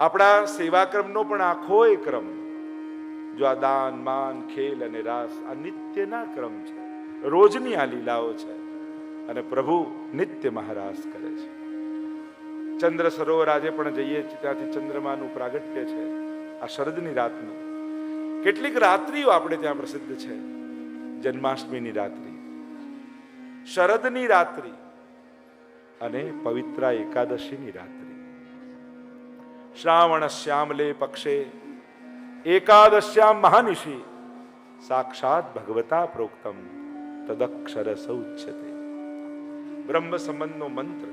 આપણા સેવાક્રમનો પણ આખો એ ક્રમ. જો આ દાન, માન, ખેલ અને રાસ આ નિત્યના ક્રમ છે. રોજની આ લીલાઓ છે. અને પ્રભુ નિત્ય મહારાસ કરે છે. ચંદ્ર સરોવર આજે પણ જઈએ ત્યાંથી ચંદ્રમાનું પ્રાગટ્ય છે. આ શરદની રાતનું. કેટલીક રાત્રિઓ આપણે ત્યાં પ્રસિદ્ધ છે. જન્માષ્ટમીની રાત્રિ. શરદની રાત્રિ. અને પવિત્રા એકાદશીની રાત્રિ. શ્રાવણ શ્યામલે પક્ષે એકાદશ્યામ મહાનિશી સાક્ષાત ભગવતા પ્રોક્તમ તદક્ષર સૌચ્યતે. બ્રહ્મ સંબંધનો મંત્ર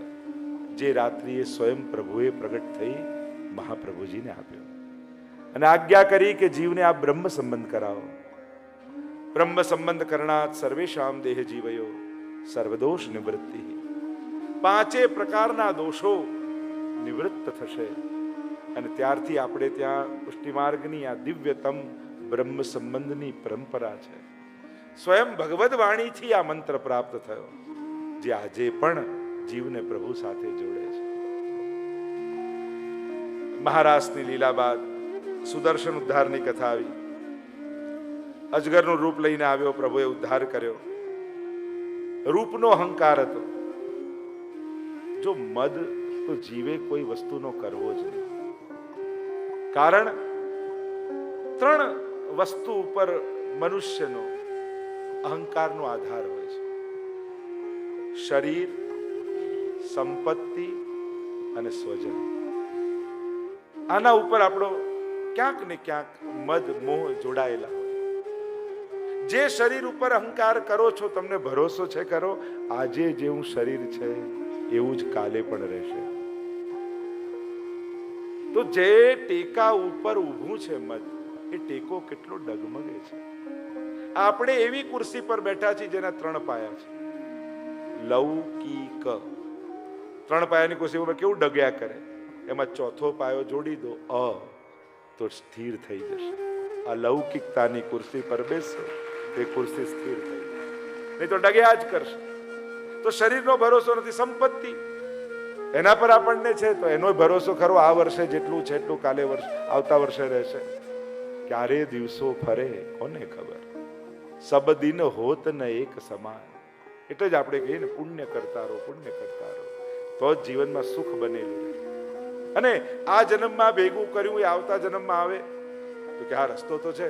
જે રાત્રિએ સ્વયં પ્રભુએ પ્રગટ થઈ મહાપ્રભુજીને આપ્યો. અને આજ્ઞા કરી કે જીવને આ બ્રહ્મ સંબંધ કરાવો. બ્રહ્મ સંબંધ કરણાત સર્વેશામ દેહ જીવયો સર્વદોષ નિવૃત્તિ. પાંચે પ્રકારના દોષો નિવૃત્ત થશે. અને ત્યારથી આપણે ત્યાં પુષ્ટિમાર્ગની આ દિવ્યતમ બ્રહ્મ સંબંધની પરંપરા છે. સ્વયં ભગવદ વાણીથી આ મંત્ર પ્રાપ્ત થયો, જે આજે પણ જીવને પ્રભુ સાથે જોડે છે. મહારાષ્ટ્રની લીલા બાદ સુદર્શન ઉદ્ધારની કથા આવી. અજગરનું રૂપ લઈને આવ્યો, પ્રભુએ ઉદ્ધાર કર્યો. રૂપનો અહંકાર હતો. જો મદ તો જીવે કોઈ વસ્તુનો કરવો જ નહીં. કારણ ત્રણ વસ્તુ ઉપર મનુષ્યનો અહંકારનો આધાર હોય છે. શરીર, સંપત્તિ અને સ્વજન. આના ઉપર આપણો ક્યાંક ને ક્યાંક મદ, મોહ જોડાયેલા જે શરીર ઉપર અહંકાર કરો છો, તમને ભરોસો છે કરો આજે જેવું શરીર છે એવું જ કાલે પણ રહેશે. તો જે ટેકા ઉપર ઊભું છે મત એ ટેકો કેટલો ડગમગે છે. આપણે એવી ખુરશી પર બેઠા છીએ જેના ત્રણ પાયા છે. લૌકિક. ત્રણ પાયાની ખુરશી ઉપર કેવું ડગ્યા કરે? એમાં ચોથો પાયો જોડી દો, અ, તો સ્થિર થઈ જશે. આ લૌકિકતાની ખુરશી પર બેસો, તે ખુરશી સ્થિર થઈ નહીં તો ડગ્યા જ કરશે. તો શરીરનો ભરોસો નથી, સંપત્તિ. એના પર આપણને છે, તો એનો ભરોસો ખરો આ વર્ષે જેટલું છે, એટલું કાલે વર્ષ, આવતા વર્ષે રહેશે. ક્યારે દિવસો ફરે, કોને ખબર? સબદિન હોત ને એક સમાન. એટલે જ આપણે કહીએ ને, પુણ્ય કરતા રહો પુણ્ય કરતા રહો તો જ જીવનમાં સુખ બનેલું અને આ જન્મમાં ભેગું કર્યું, એ આવતા જન્મમાં આવે. તો કે આ રસ્તો તો છે.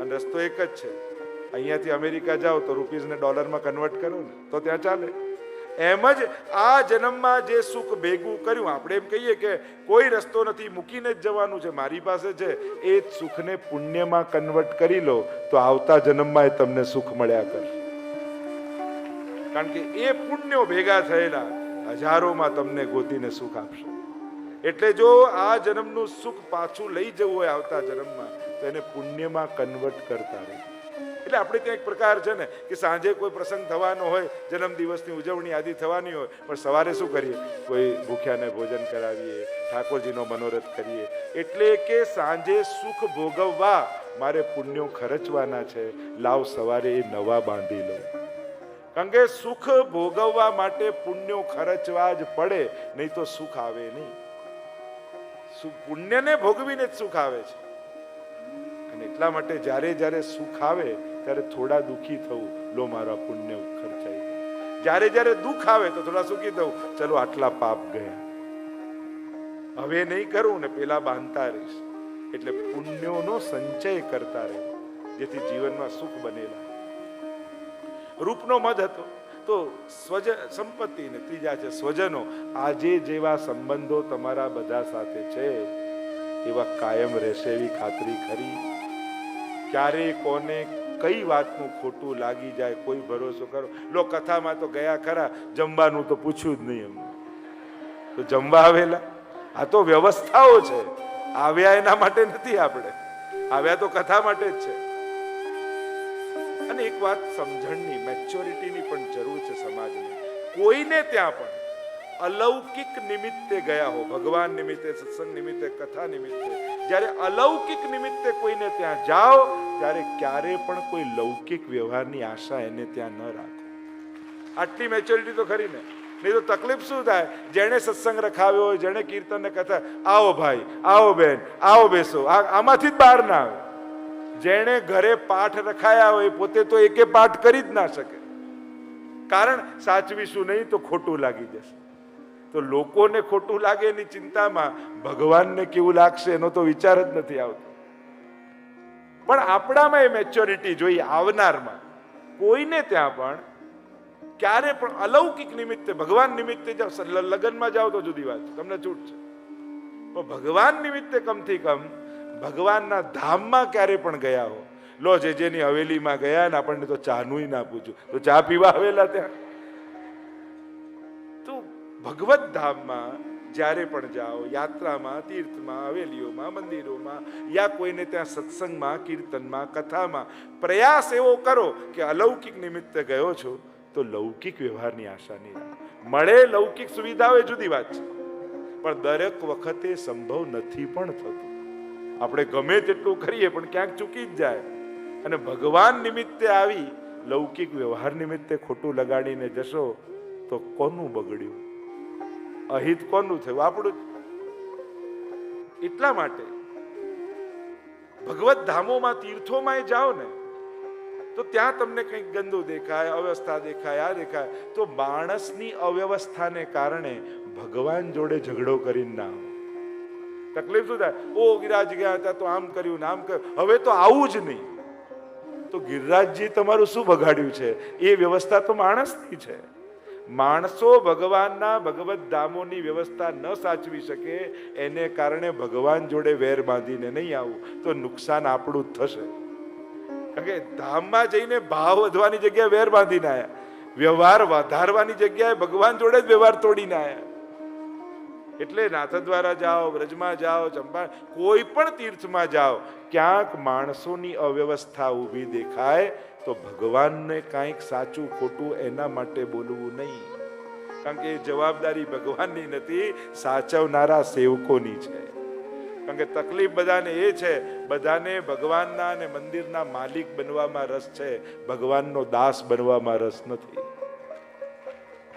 અને રસ્તો એક જ છે. અહીંયાથી અમેરિકા જાઓ તો રૂપીઝને ડોલરમાં કન્વર્ટ કરો ને, તો ત્યાં ચાલે. એમ જ આ જન્મમાં જે સુખ ભેગું કર્યું, આપણે એમ કહીએ કે કોઈ રસ્તો નથી, મૂકીને જ જવાનું છે, મારી પાસે છે, એ જ સુખને પુણ્યમાં કન્વર્ટ કરી લો, તો આવતા જન્મમાં એ તમને સુખ મળ્યા કરશે કારણ કે એ પુણ્યો ભેગા થયેલા હજારોમાં તમને ગોતીને સુખ આપશે. એટલે જો આ જન્મનું સુખ પાછું લઈ જવું હોય આવતા જન્મમાં, તો એને પુણ્યમાં કન્વર્ટ કરતા રહે. એટલે આપણે ત્યાં એક પ્રકાર છે ને, કે સાંજે કોઈ પ્રસંગ થવાનો હોય, જન્મદિવસની ઉજવણી આદિ થવાની હોય, પણ સવારે શું કરીએ? કોઈ ભૂખ્યાને ભોજન કરાવીએ, ઠાકોરજીનો મનોરથ કરીએ. એટલે કે સાંજે સુખ ભોગવવા મારે પુણ્યો ખર્ચવાના છે, લાવ સવારે એ નવા બાંધી લઉં. કારણ કે સુખ ભોગવવા માટે પુણ્યો ખર્ચવા જ પડે, નહીં તો સુખ આવે નહીં. પુણ્યને ભોગવીને જ સુખ આવે છે. અને એટલા માટે જ્યારે જ્યારે સુખ આવે ત્યારે થોડા દુઃખી થવું. લો, મારા પુણ્ય ખર્ચાઈ જ્યારે જ્યારે દુઃખ આવે તો થોડા સુખી થવું. ચલો, આટલા પાપ ગયા. હવે નહીં કરું ને પેલા બાંધતા રહીશ. એટલે પુણ્યોનો સંચય કરતા રહે. જેથી જીવનમાં સુખ બનેલા. રૂપનો મધ હતો. તો સ્વજ, સંપત્તિ ને ત્રીજા છે, સ્વજનો. આજે જેવા સંબંધો તમારા બધા સાથે છે, એવા કાયમ રહેશે એવી ખાતરી ખરી. ક્યારે કોને કઈ વાતનું ખોટું લાગી જાય, કોઈ ભરોસો કરો. લો, કથામાં તો ગયા ખરા, જમવાનું તો પૂછ્યું જ નહીં એમને તો જમવા આવેલા. આ તો વ્યવસ્થાઓ છે. આવ્યા એના માટે નથી આપણે. આવ્યા તો કથા માટે જ છે. અને એક વાત સમજણની મેચ્યોરિટીની પણ જરૂર છે સમાજની. કોઈને ત્યાં પણ અલૌકિક નિમિત્તે ગયા હો, ભગવાન નિમિત્તે, સત્સંગ નિમિત્તે, કથા નિમિત્તે. જ્યારે અલૌકિક નિમિત્તે કોઈને ત્યાં જાઓ, ત્યારે ક્યારે પણ કોઈ લૌકિક વ્યવહારની આશા એને ત્યાં ન રાખો. આટલી મેચ્યોરિટી તો ખરી ને. નહીં તો તકલીફ શું થાય? જેણે સત્સંગ રખાવ્યો હોય, જેણે કીર્તનને કથા, આવો ભાઈ, આવો બેન, આવો બેસો. આમાંથી જ બહાર ના આવે. જેણે ઘરે પાઠ રખાયા હોય, પોતે તો એકે પાઠ કરી જ ના શકે. કારણ સાચવીશું નહીં તો ખોટું લાગી જશે. તો લોકોને ખોટું લાગે એની ચિંતામાં ભગવાનને કેવું લાગશે એનો તો વિચાર જ નથી આવતો. પણ આપણામાં એ મેચ્યોરિટી જોઈએ આવનારમાં. કોઈને ત્યાં પણ ક્યારે પણ અલૌકિક નિમિત્તે, ભગવાન નિમિત્તે જાઓ લગ્નમાં જાઓ તો જુદી વાત તમને છૂટ છે. પણ ભગવાન નિમિત્તે કમથી કમ ભગવાનના ધામમાં ક્યારે પણ ગયા હો, લો, જે જેની હવેલીમાં ગયા ને આપણને તો ચાનું ના પૂછ્યું. તો ચા પીવા આવેલા ત્યાં? ભગવત ધામમાં જ્યારે પણ જાઓ, યાત્રામાં, તીર્થમાં, હવેલીઓમાં, મંદિરોમાં યા કોઈને ત્યાં સત્સંગમાં, કીર્તનમાં, કથામાં પ્રયાસ એવો કરો કે અલૌકિક નિમિત્તે ગયો છો, તો લૌકિક વ્યવહારની આશા નહીં મળે લૌકિક સુવિધાઓ એ જુદી વાત છે. પણ દરેક વખતે સંભવ નથી પણ થતું. આપણે ગમે તેટલું કરીએ પણ ક્યાંક ચૂકી જ જાય. અને ભગવાન નિમિત્તે આવી, લૌકિક વ્યવહાર નિમિત્તે ખોટું લગાડીને જશો, તો કોનું બગડ્યું? અહિત કોનું થયું? આપણું એટલા માટે. ભગવત ધામોમાં તીર્થોમાં જાઓ ને, તો ત્યાં તમને કંઈક ગંદુ દેખાય, અવ્યવસ્થા દેખાય, આ દેખાય. તો માણસની અવ્યવસ્થાને કારણે ભગવાન જોડે ઝઘડો કરીને ના તકલીફ શું થાય? ઓ ગિરાજ ગયા હતા તો આમ કર્યું ને આમ કર્યું. હવે તો આવું જ નહીં. તો ગિરિરાજજી તમારું શું બગાડ્યું છે? એ વ્યવસ્થા તો માણસની છે. માણસો ભગવાનના ભગવત ધામોની વ્યવસ્થા ન સાચવી શકે, એને કારણે ભગવાન જોડે વેર બાંધીને નહીં આવું, તો નુકસાન આપણું થશે. કારણ કે ધામમાં જઈને ભાવ વધવાની જગ્યાએ વેર બાંધીને આવ્યા વ્યવહાર વધારવાની જગ્યાએ ભગવાન જોડે જ વ્યવહાર તોડીને આવ્યા એટલે નાથદ્વારા જાઓ, વ્રજમાં જાઓ, ચંપા, કોઈ પણ તીર્થમાં જાઓ, ક્યાંક માણસોની અવ્યવસ્થા ઊભી દેખાય તો ભગવાનને કાંઈક સાચું ખોટું એના માટે બોલવું નહીં. કારણ કે એ જવાબદારી ભગવાનની નથી, સાચવનારા સેવકોની છે. કારણ કે તકલીફ બધાને એ છે, બધાને ભગવાનના અને મંદિરના માલિક બનવામાં રસ છે, ભગવાનનો દાસ બનવામાં રસ નથી.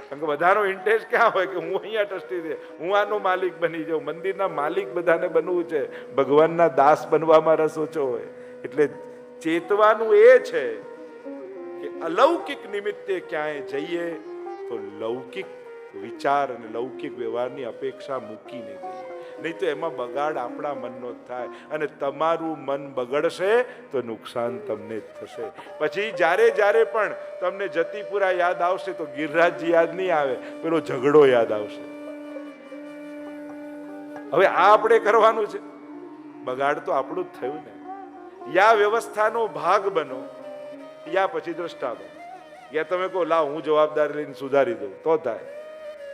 કારણ કે બધાનો ઇન્ટરેસ્ટ ક્યાં હોય કે હું અહીંયા ટ્રસ્ટી છે, હું આનો માલિક બની જાઉં. મંદિરના માલિક બધાને બનવું છે, ભગવાનના દાસ બનવામાં રસ ઓછો હોય. એટલે ચેતવાનું એ છે અલૌકિક નિમિત્તે ક્યાંય જઈએ તો લૌકિક વિચાર અને લૌકિક વ્યવહારની અપેક્ષા મૂકીને જઈએ નહીં તો એમાં બગાડ આપણા મનનો જ થાય અને તમારું મન બગડશે તો નુકસાન તમને જ થશે પછી જ્યારે જ્યારે પણ તમને જતીપુરા યાદ આવશે તો ગિરરાજ યાદ નહીં આવે પેલો ઝઘડો યાદ આવશે હવે આ આપણે કરવાનું છે. બગાડ તો આપણું જ થયું ને. યા વ્યવસ્થાનો ભાગ બનો. યા પછી દ્રષ્ટા બનો યા તમે કહો લાવ હું જવાબદારી લઈને સુધારી દઉં. તો થાય.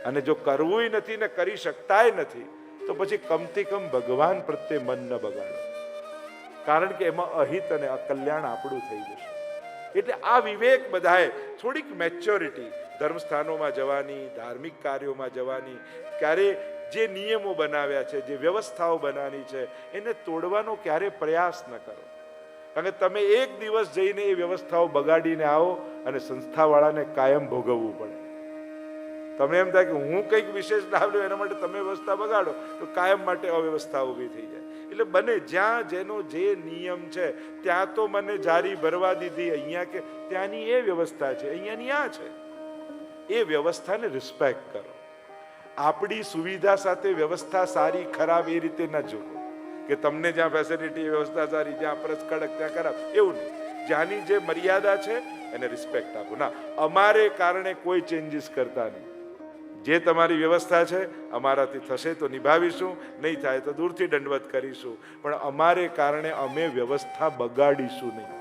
અને જો કરવું નથી ને કરી શકતાય નથી, તો પછી કમથી કમ ભગવાન પ્રત્યે મન ન બગાડો. કારણ કે એમાં અહિત અને અકલ્યાણ આપણું થઈ જશે. એટલે આ વિવેક બધાએ થોડીક મેચ્યોરિટી ધર્મસ્થાનોમાં જવાની, ધાર્મિક કાર્યોમાં જવાની, ક્યારે જે નિયમો બનાવ્યા છે, જે વ્યવસ્થાઓ બનાવી છે, એને તોડવાનો ક્યારે પ્રયાસ ન કરો. કારણ કે તમે એક દિવસ જઈને એ વ્યવસ્થાઓ બગાડીને આવો અને સંસ્થાવાળાને કાયમ ભોગવવું પડે. તમને એમ થાય કે હું કંઈક વિશેષ લાભ લઉં એના માટે તમે વ્યવસ્થા બગાડો, તો કાયમ માટે અવ્યવસ્થા ઊભી થઈ જાય. એટલે બને જ્યાં જેનો જે નિયમ છે, ત્યાં તો મને જારી ભરવા દીધી અહીંયા કે ત્યાંની એ વ્યવસ્થા છે, અહીંયાની આ છે. એ વ્યવસ્થાને રિસ્પેક્ટ કરો. આપણી સુવિધા સાથે વ્યવસ્થા સારી ખરાબ એ રીતે ન જોવો કે તમને જ્યાં ફેસિલિટી વ્યવસ્થા સારી, જ્યાં પ્રસ કડક, ત્યાં ખરાબ, એવું નહીં. જ્યાંની જે મર્યાદા છે, એને રિસ્પેક્ટ આપો. ના, અમારે કારણે કોઈ ચેન્જીસ કરતા નહીં. જે તમારી વ્યવસ્થા છે, અમારાથી થશે તો નિભાવીશું, નહીં થાય તો દૂરથી દંડવત કરીશું. પણ અમારે કારણે અમે વ્યવસ્થા બગાડીશું નહીં.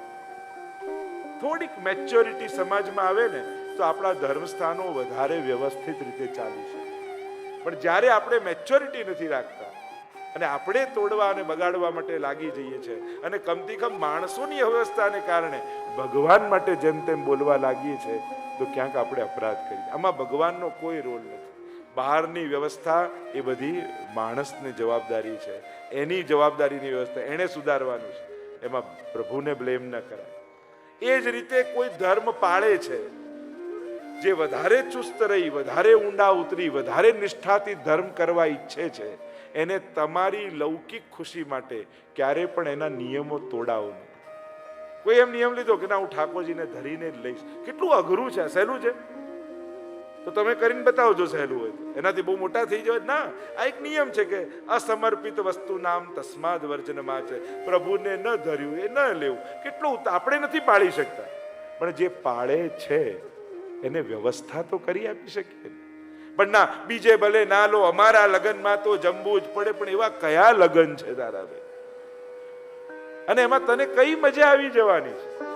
થોડીક મેચ્યોરિટી સમાજમાં આવે ને, તો આપણા ધર્મસ્થાનો વધારે વ્યવસ્થિત રીતે ચાલી શકે. પણ જ્યારે આપણે મેચ્યોરિટી નથી રાખતા અને આપણે તોડવા અને બગાડવા માટે લાગી જઈએ છીએ અને કમથી કમ માણસોની અવ્યવસ્થાને કારણે ભગવાન માટે જેમ તેમ બોલવા લાગીએ છીએ તો ક્યાંક આપણે અપરાધ કરીએ. આમાં ભગવાનનો કોઈ રોલ નથી. બહારની વ્યવસ્થા એ બધી માણસની જવાબદારી છે. એની જવાબદારીની વ્યવસ્થા એણે સુધારવાનું છે. એમાં પ્રભુને બ્લેમ ન કરાય. એ જ રીતે કોઈ ધર્મ પાળે છે, જે વધારે ચુસ્ત રહી, વધારે ઊંડા ઉતરી, વધારે નિષ્ઠાથી ધર્મ કરવા ઈચ્છે છે એને તમારી લૌકિક ખુશી માટે ક્યારે પણ એના નિયમો તોડાવો નહીં. કોઈ એમ નિયમ લીધો કે ના, હું ઠાકોરજીને ધરીને જ લઈશ. કેટલું અઘરું છે, સહેલું છે? તો તમે કરીને બતાવજો સહેલું હોય એનાથી બહુ મોટા થઈ જાય ના, આ એક નિયમ છે કે અસમર્પિત વસ્તુ નામ તસ્માદ વર્જનમાં છે. પ્રભુને ન ધર્યું, એ ન લેવું. કેટલું આપણે નથી પાળી શકતા. પણ જે પાળે છે, એને વ્યવસ્થા તો કરી આપી શકીએ. પણ ના, બીજે ભલે ના લો, અમારા લગ્નમાં તો જમવું જ પડે, પણ એવા કયા લગ્ન છે તારા અને એમાં તને કઈ મજા આવી જવાની છે?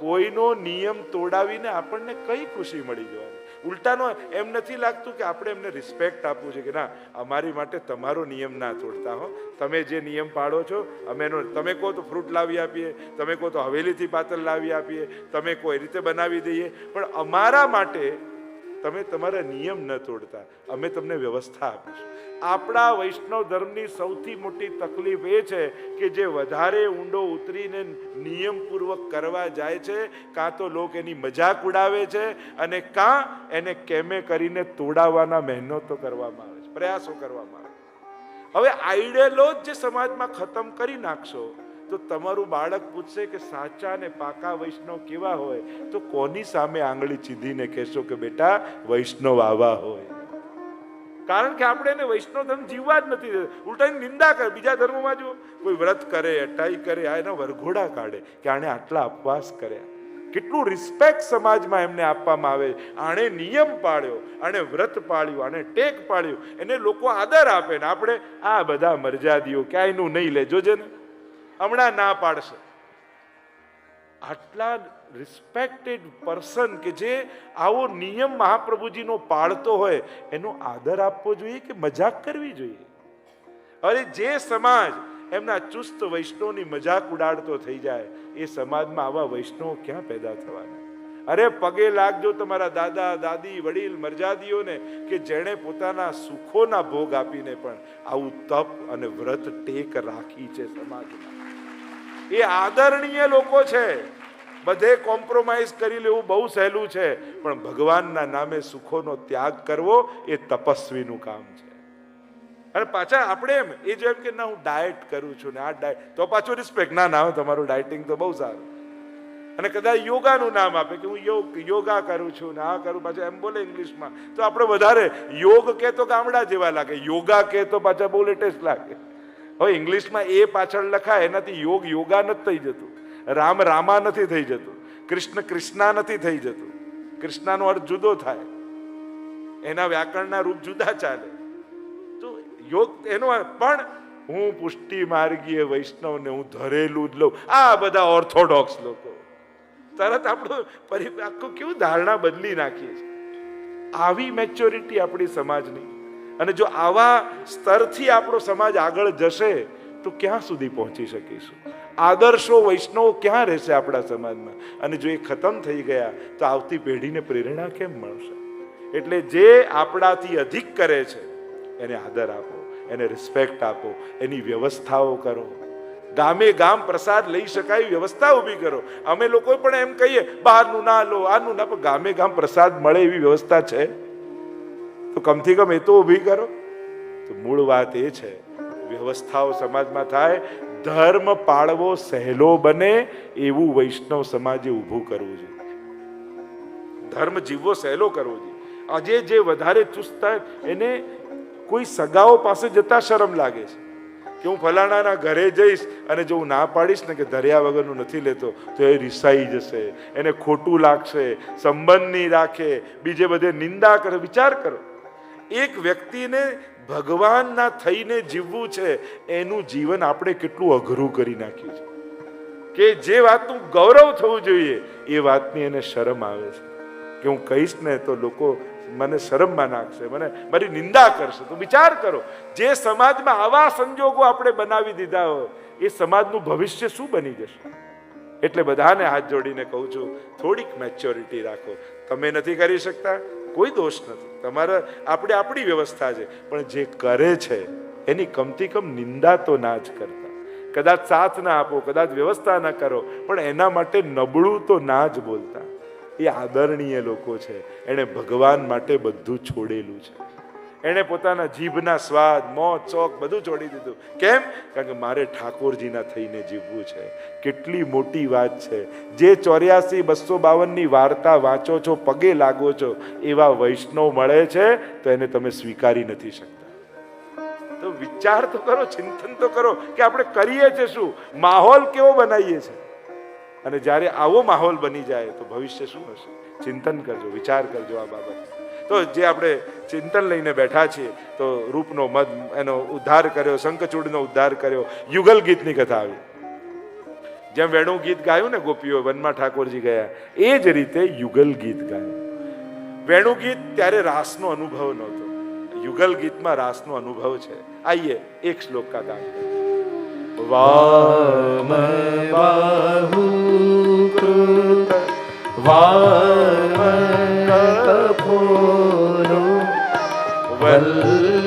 કોઈનો નિયમ તોડાવીને આપણને કઈ ખુશી મળી જવાની? ઉલટાનો એમ નથી લાગતું કે આપણે એમને રિસ્પેક્ટ આપવું છે કે ના, અમારી માટે તમારો નિયમ ના તોડતા હો. તમે જે નિયમ પાડો છો, અમે એનો તમે કહો તો ફ્રૂટ લાવી આપીએ, તમે કહો તો હવેલીથી પાતળ લાવી આપીએ, તમે કોઈ રીતે બનાવી દઈએ. પણ અમારા માટે તમે તમારા નિયમ ન તોડતા. અમે તમને વ્યવસ્થા આપીશું. આપણા વૈષ્ણવ ધર્મની સૌથી મોટી તકલીફ એ છે કે જે વધારે ઊંડો ઉતરીને નિયમપૂર્વક કરવા જાય છે, કાં તો લોક એની મજાક ઉડાવે છે અને કાં એને કેમે કરીને તોડાવવાના મહેનતો કરવામાં આવે છે. પ્રયાસો કરવામાં આવે છે. હવે આઈડિયલો જ જે સમાજમાં ખતમ કરી નાખશો તો તમારું બાળક પૂછશે કે સાચા ને પાકા વૈષ્ણવ કેવા હોય, તો કોની સામે આંગળી ચીધીને કહેશો કે બેટા વૈષ્ણવ આવા હોય. કારણ કે આપણે એને વૈષ્ણવ ધર્મ જીવવા જ નથી. ઉલટાની નિંદા કરે. બીજા ધર્મમાં જો કોઈ વ્રત કરે, અટાઈ કરે, આ એના વરઘોડા કાઢે કે આણે આટલા ઉપવાસ કર્યા. કેટલું રિસ્પેક્ટ સમાજમાં એમને આપવામાં આવે. આણે નિયમ પાળ્યો, આણે વ્રત પાળ્યું, આણે ટેક પાળ્યું. એને લોકો આદર આપે ને આપણે આ બધા મરજાદીઓ ક્યાંયનું નહીં લે જોજે ને હમણાં ના પાડશે. આટલા રિસ્પેક્ટેડ પર્સન કે જે આવો નિયમ મહાપ્રભુજીનો પાળતો હોય, એનો આદર આપવો જોઈએ કે મજાક કરવી જોઈએ? અરે જે સમાજ એમના ચુસ્ત વૈષ્ણવની મજાક ઉડાડતો થઈ જાય, એ સમાજમાં આવા વૈષ્ણવ ક્યાં પેદા થવાના? અરે પગે લાગજો તમારા દાદા, દાદી, વડીલ, મરજાદીઓને કે જેણે પોતાના સુખોના ભોગ આપીને પણ આવું તપ અને વ્રત ટેક રાખી છે સમાજમાં. એ આદરણીય લોકો છે. બધે કોમ્પ્રોમાઇઝ કરી લેવું બહુ સહેલું છે. પણ ભગવાનના નામે સુખોનો ત્યાગ કરવો એ તપસ્વીનું કામ છે. અને પાછા આપણે એમ, એ જેમ કે ના, હું ડાયટ કરું છું ને આ ડાયટ તો પાછું રિસ્પેક્ટ ના ના, તમારું ડાયટિંગ તો બહુ સારું. અને કદાચ યોગાનું નામ આપે કે હું યોગ, યોગા કરું છું ને આ કરું પાછા, એમ બોલે ઇંગ્લિશમાં. તો આપણે વધારે યોગ કે તો ગામડા જેવા લાગે, યોગા કે તો પાછા બહુ લેટેસ્ટ લાગે. હવે ઇંગ્લિશમાં એ પાછળ લખાય, એનાથી યોગ યોગા નથી થઈ જતું. રામ રામા નથી થઈ જતું. કૃષ્ણ કૃષ્ણા નથી થઈ જતું. કૃષ્ણાનો અર્થ જુદો થાય. એના વ્યાકરણના રૂપ જુદા ચાલે. તો યોગ એનો પણ હું પુષ્ટિ માર્ગીય વૈષ્ણવને હું ધરેલું જ લઉં. આ બધા ઓર્થોડોક્સ લોકો. તરત આપણું પરિ, આખું કેવું ધારણા બદલી નાખીએ છીએ. આવી મેચ્યોરિટી આપણી સમાજની. અને જો આવા સ્તરથી આપણો સમાજ આગળ જશે, તો ક્યાં સુધી પહોંચી શકીશું? આદર્શો વૈષ્ણવો ક્યાં રહેશે આપણા સમાજમાં? અને જો એ ખતમ થઈ ગયા, તો આવતી પેઢીને પ્રેરણા કેમ મળશે? એટલે જે આપણાથી અધિક કરે છે, એને આદર આપો, એને રિસ્પેક્ટ આપો, એની વ્યવસ્થાઓ કરો. ગામે ગામ પ્રસાદ લઈ શકાય, વ્યવસ્થા ઊભી કરો. અમે લોકો પણ એમ કહીએ, બહારનું ના લો, આનું ના પણ ગામે ગામ પ્રસાદ મળે એવી વ્યવસ્થા છે? તો કમથી કમ એ તો ઊભી કરો. તો મૂળ વાત એ છે, વ્યવસ્થાઓ સમાજમાં થાય, ધર્મ પાળવો સહેલો બને એવું વૈષ્ણવ સમાજે ઊભું કરવું જોઈએ. ધર્મ જીવવો સહેલો કરવો જોઈએ. આજે જે વધારે ચુસ્ત એને કોઈ સગાઓ પાસે જતા શરમ લાગે છે. કે હું ફલાણાના ઘરે જઈશ અને જો હું ના પાડીશ ને કે ધર્યા વગરનું નથી લેતો, તો એ રિસાઈ જશે, એને ખોટું લાગશે, સંબંધ નહીં રાખે, બીજે બધે નિંદા કરે, વિચાર કરો. એક વ્યક્તિને ભગવાનના થઈને જીવવું છે, એનું જીવન આપણે કેટલું અઘરું કરી નાખ્યું છે. કે જે વાતનું ગૌરવ થવું જોઈએ, એ વાતની એને શરમ આવે છે. કે હું કહીશ ને તો લોકો મને શરમમાં નાખશે, મને મારી નિંદા કરશે. તો વિચાર કરો, જે સમાજમાં આવા સંજોગો આપણે બનાવી દીધા હોય, એ સમાજનું ભવિષ્ય શું બની જશે? એટલે બધાને હાથ જોડીને કહું છું, થોડીક મેચ્યોરિટી રાખો. તમે નથી કરી શકતા કોઈ દોષ નથી. તમારે, આપણે આપણી વ્યવસ્થા છે. પણ જે કરે છે, એની કમતી કમ નિંદા તો ના જ કરતા. કદાચ સાથ ના આપો, કદાચ વ્યવસ્થા ના કરો, પણ એના માટે નબળું તો ના જ બોલતા. એ આદરણીય લોકો છે. એણે ભગવાન માટે બધું છોડેલું છે. એણે પોતાના જીભના સ્વાદ મોત ચોક બધું છોડી દીધું. કેમ? કારણ કે મારે ઠાકોરજીના થઈને જીવવું છે. કેટલી મોટી વાત છે. જે ચોર્યાસી બસો બાવનની વાર્તા વાંચો છો, પગે લાગો છો, એવા વૈષ્ણવ મળે છે, તો એને તમે સ્વીકારી નથી શકતા. તો વિચાર તો કરો, ચિંતન તો કરો કે આપણે કરીએ છે શું? માહોલ કેવો બનાવીએ છે અને જ્યારે આવો માહોલ બની જાય તો ભવિષ્ય શું હશે? ચિંતન કરજો, વિચાર કરજો આ બાબત. તો જે આપણે ચિંતન લઈને બેઠા છીએ, તો રૂપનો મદ, એનો ઉદ્ધાર કર્યો, શંખચૂડનો ઉદ્ધાર કર્યો, યુગલ ગીતની કથા આવી. જેમ વેણુ ગીત ગાયું ને ગોપીઓ, વનમાં ઠાકોરજી ગયા, એ જ રીતે યુગલ ગીત ગાયું. વેણુ ગીત ત્યારે રાસનો અનુભવ નહોતો. યુગલ ગીતમાં રાસનો અનુભવ છે. આઈએ એક શ્લોક કા ગાન બાહુ કૃત વામકપોરો વલ્ગીત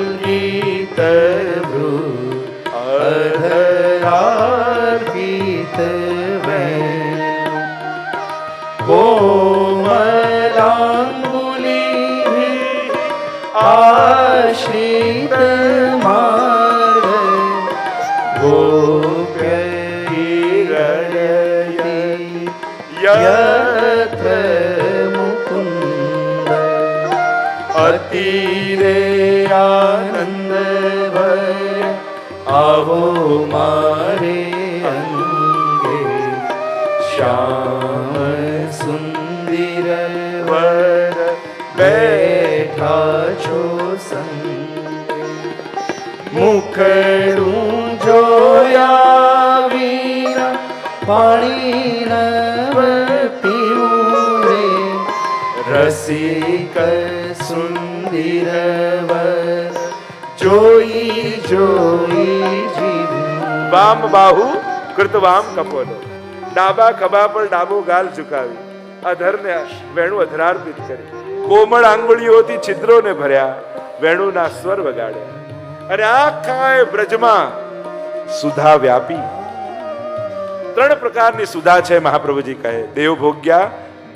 પાણી નવ પીવું રે રસિક સુંદર જોઈ જોઈ જીવું વામ બાહુ કૃત વામ કપોલો. ડાબા ખભા પર ડાબો ગાલ ઝુકાવી. અધરને વેણુ અધરાર્પિત કરી. કોમળ આંગળીઓથી છિદ્રોને ભર્યા. વેણુના સ્વર વગાડ્યા. અને આખા બ્રજમાં સુધા વ્યાપી. ત્રણ પ્રકારની સુધા છે મહાપ્રભુજી કહે. દેવ ભોગ્યા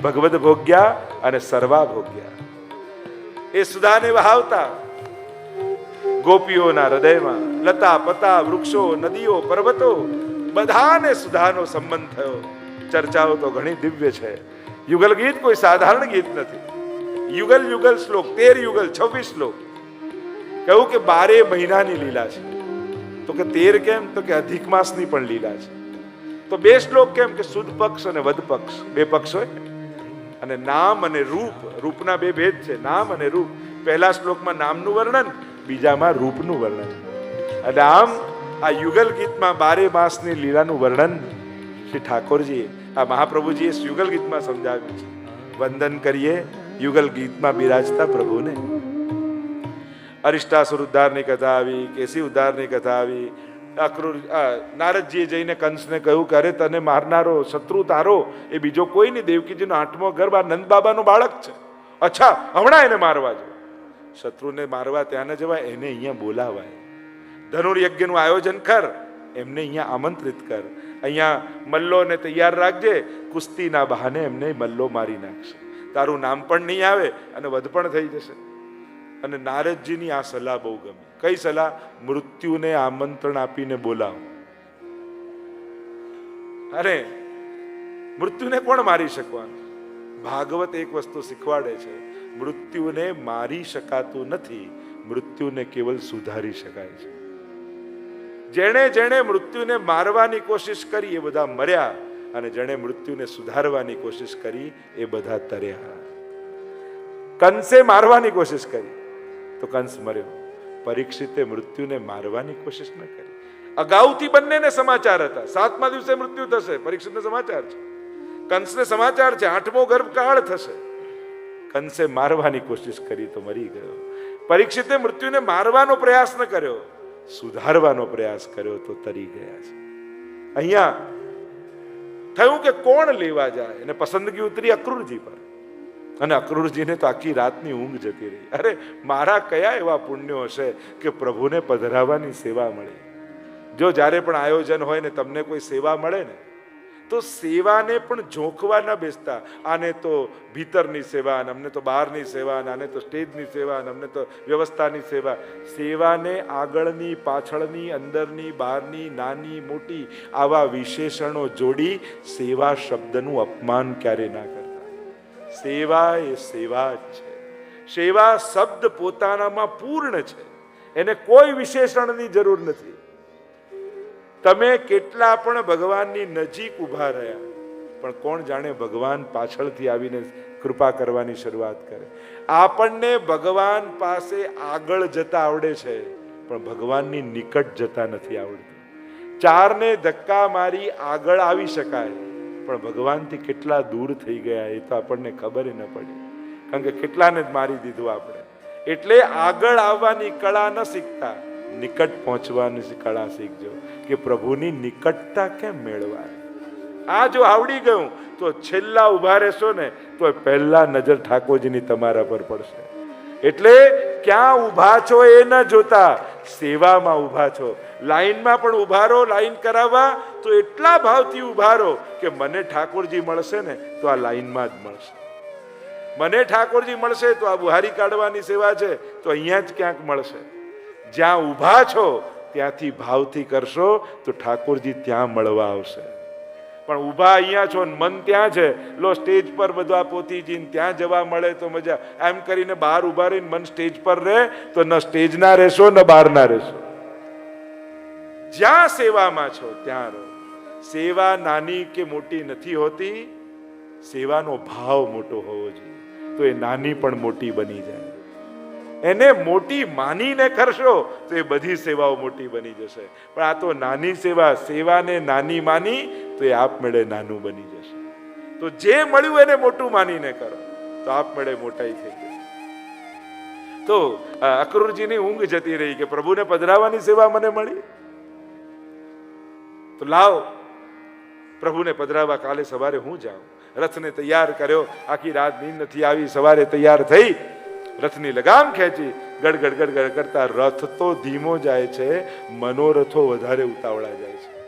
ભગવદ ભોગ્યા અને સર્વા ભોગ્યા એ સુધાને વહાવતા ગોપીઓના હૃદયમાં લતા પતા વૃક્ષો, નદીઓ, પર્વતો બધાને સુધાનો સંબંધ થયો. ચર્ચાઓ તો ઘણી દિવ્ય છે. યુગલ ગીત કોઈ સાધારણ ગીત નથી. યુગલ યુગલ શ્લોક, તેર યુગલ, છવ્વીસ શ્લોક. કહ્યું કે બારે મહિનાની લીલા છે. તો કે તેર કેમ? તો કે અધિક માસની પણ લીલા છે. તો બે શ્લોક કેમ કે સુદ પક્ષ અને વધ પક્ષ? બે પક્ષ હોય? અને નામ અને રૂપ, રૂપના બે ભેદ છે. નામ અને રૂપ. પહેલા શ્લોકમાં નામનું વર્ણન, બીજામાં રૂપનું વર્ણન. અને આમ આ યુગલ ગીતમાં બારે માસની લીલાનું વર્ણન શ્રી ઠાકોરજીએ, આ મહાપ્રભુજીએ યુગલ ગીતમાં સમજાવ્યું છે. વંદન કરીએ યુગલ ગીતમાં બિરાજતા પ્રભુને. અરિષ્ટાસુર ઉદ્ધારની કથા આવી, કેસી ઉદ્ધારની કથા આવી અક્રૂર નારદજીએ જઈને કંસને કહ્યું કે અરે તને મારનારો શત્રુ તારો એ બીજો કોઈ નહીં. દેવકીજીનો આઠમો ગર્ભ આ નંદ બાબાનો બાળક છે. અચ્છા, હમણાં એને મારવા જો શત્રુને મારવા ત્યાં જવાય, એને અહીંયા બોલાવાય. ધનુર્યજ્ઞનું આયોજન કર, એમને અહીંયા આમંત્રિત કર. અહીંયા મલ્લોને તૈયાર રાખજે, કુસ્તીના બહાને એમને મલ્લો મારી નાખશે. તારું નામ પણ નહીં આવે અને વધ પણ થઈ જશે. અને નારદજીની આ સલાહ બહુ ગમી. કઈ સલાહ? મૃત્યુને આમંત્રણ આપીને બોલાવો. અરે, મૃત્યુને કોણ મારી શકવાનું? ભાગવત એક વસ્તુ શીખવાડે છે, મૃત્યુને મારી શકાતું નથી, મૃત્યુને કેવલ સુધારી શકાય છે. જેણે જેણે મૃત્યુને મારવાની કોશિશ કરી એ બધા મર્યા, અને જેણે મૃત્યુને સુધારવાની કોશિશ કરી એ બધા તર્યા. કંસે મારવાની કોશિશ કરી. તો કંસ મર્યો પરીક્ષિતે મૃત્યુને મારવાની કોશિશ ન કરી. અગાઉથી બંનેને સમાચાર હતા. સાતમા દિવસે મૃત્યુ થશે. પરીક્ષિતને સમાચાર છે. કંસને સમાચાર છે. આઠમો ગર્ભકાળ થશે. કંસે મારવાની કોશિશ કરી તો મરી ગયો. પરીક્ષિતે મૃત્યુને મારવાનો પ્રયાસ ન કર્યો. સુધારવાનો પ્રયાસ કર્યો તો તરી ગયા છે. અહીંયા થયું કે કોણ લેવા જાય? એને પસંદગી ઉતરી અક્રૂરજી પર. અને અક્રૂરજીને તો આખી રાતની ઊંઘ જતી રહી. અરે, મારા કયા એવા પુણ્યો હશે કે પ્રભુને પધરાવવાની સેવા મળે? જો જ્યારે પણ આયોજન હોય ને તમને કોઈ સેવા મળે ને, તો સેવાને પણ જોખવા ન બેસતા. આને તો ભીતરની સેવા, અને અમને તો બહારની સેવા, અને આને તો સ્ટેજની સેવા, અને અમને તો વ્યવસ્થાની સેવા. સેવાને આગળની, પાછળની, અંદરની, બહારની, નાની, મોટી આવા વિશેષણો જોડી સેવા શબ્દનું અપમાન ક્યારે ના કરતા સેવા એ સેવા જ છે. સેવા શબ્દ પોતાનામાં પૂર્ણ છે. એને કોઈ વિશેષણની જરૂર નથી. તમે કેટલા પણ ભગવાનની નજીક ઊભા રહ્યા, પણ કોણ જાણે ભગવાન પાછળથી આવીને કૃપા કરવાની શરૂઆત કરે. આપણને ભગવાન પાસે આગળ જતા આવડે છે, પણ ભગવાનની નિકટ જતા નથી આવડતું. ચારને ધક્કા મારી આગળ આવી શકાય. પણ ભગવાનથી કેટલા દૂર થઈ ગયા એ તો આપણને ખબર ન પડી. કારણ કે કેટલાને જ મારી દીધું આપણે. એટલે આગળ આવવાની કળા ન શીખતા. નિકટ પહોંચવાની કળા શીખજો કે પ્રભુની નિકટતા કેમ મેળવાય? આ જો આવડી ગયું, તો છેલ્લા ઊભા રહેશો ને, તો પહેલા નજર ઠાકોરજીની તમારા પર પડશે. એટલે ક્યાં ઊભા છો એ ન જોતા. સેવામાં ઊભા છો. લાઈનમાં પણ ઊભા રહો, લાઈન કરાવવા. તો એટલા ભાવથી ઊભા રહો કે મને ઠાકોરજી મળશે ને તો આ લાઈનમાં જ મળશે. મને ઠાકોરજી મળશે તો આ બુહારી કાઢવાની સેવા છે, તો અહીંયા જ ક્યાંક મળશે. જ્યાં ઊભા છો, ત્યાંથી ભાવથી કરશો, તો ઠાકોરજી ત્યાં મળવા આવશે. પણ ઊભા અહીંયા છો ને મન ત્યાં છે, લો સ્ટેજ પર બધા પોતીજીને ત્યાં જવા મળે તો મજા. એમ કરીને બહાર ઊભા રહીને મન સ્ટેજ પર રહે તો ન સ્ટેજના રહેશો, ન બહારના રહેશો. જ્યાં સેવામાં છો ત્યાં રહો. સેવા નાની કે મોટી નથી હોતી, સેવાનો ભાવ મોટો હોવો જોઈએ. તો એ નાની પણ મોટી બની જાય. એને મોટી માનીને કરશો તો એ બધી સેવાઓ મોટી બની જશે. પણ આ તો નાની સેવા, સેવાને નાની માની તો એ આપમેળે નાનું બની જશે. તો જે મળ્યું એને મોટું માનીને કરો, તો આપમેળે મોટાઈ થઈ જશે. તો અક્રૂરજીની ઊંઘ જતી રહી કે પ્રભુને પધરાવવાની સેવા મને મળી? તો લાવ, પ્રભુને પધરાવવા કાલે સવારે હું જાઉં. રથને તૈયાર કર્યો, આખી રાત નીંદ નથી આવી સવારે તૈયાર થઈ રથની લગામ ખેંચી ગડગડ ગડગડ કરતા રથ તો ધીમો જાય છે, મનોરથો વધારે ઉતાવળા જાય છે.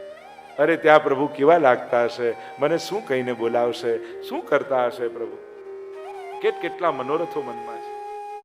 અરે ત્યાં પ્રભુ કેવા લાગતા હશે? મને શું કહીને બોલાવશે? શું કરતા હશે પ્રભુ? કેટ કેટલા મનોરથો મનમાં